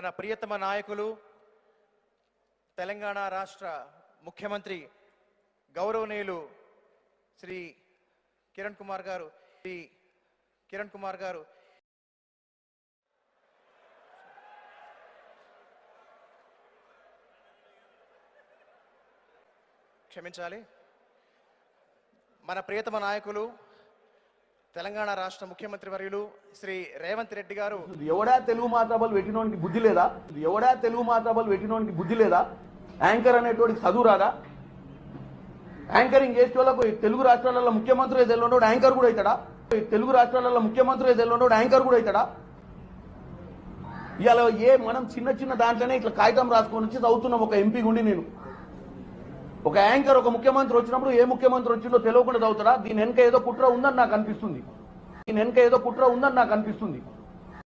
మన ప్రియతమ నాయకులు తెలంగాణ రాష్ట్ర ముఖ్యమంత్రి గౌరవనీయులు శ్రీ కిరణ్ కుమార్ గారు శ్రీ కిరణ్ కుమార్ గారు. క్షమించాలి. మన ప్రియతమ నాయకులు తెలంగాణ రాష్ట్ర ముఖ్యమంత్రి వర్యులు శ్రీ రేవంత్ రెడ్డి గారు. ఇది ఎవడా తెలుగు మాతాబలు పెట్టినోనికి బుద్ధి లేదా? ఎవడా తెలుగు మాతాబలు పెట్టినోనికి బుద్ధి లేదా? యాంకర్ అనేటోడికి చదువు రాదా? యాంకరింగ్ చేసే వాళ్ళకు తెలుగు రాష్ట్రాలలో ముఖ్యమంత్రి తెలియనోడు యాంకర్ కూడా అవుతాడా? తెలుగు రాష్ట్రాలలో ముఖ్యమంత్రి తెలియనోడు యాంకర్ కూడా అవుతాడా? ఇలా ఏ మనం చిన్న చిన్న దాంట్లోనే ఇట్లా కాగితం రాసుకొని వచ్చి చదువుతున్నాం ఒక ఎంపీ గుండి నేను. ఒక యాంకర్ ఒక ముఖ్యమంత్రి వచ్చినప్పుడు ఏ ముఖ్యమంత్రి వచ్చిందో తెలియకుండా చదువుతాడా దీని వెనక ఏదో కుట్ర ఉందని నాకు అనిపిస్తుంది. దీని వెనక ఏదో కుట్ర ఉందని నాకు అనిపిస్తుంది.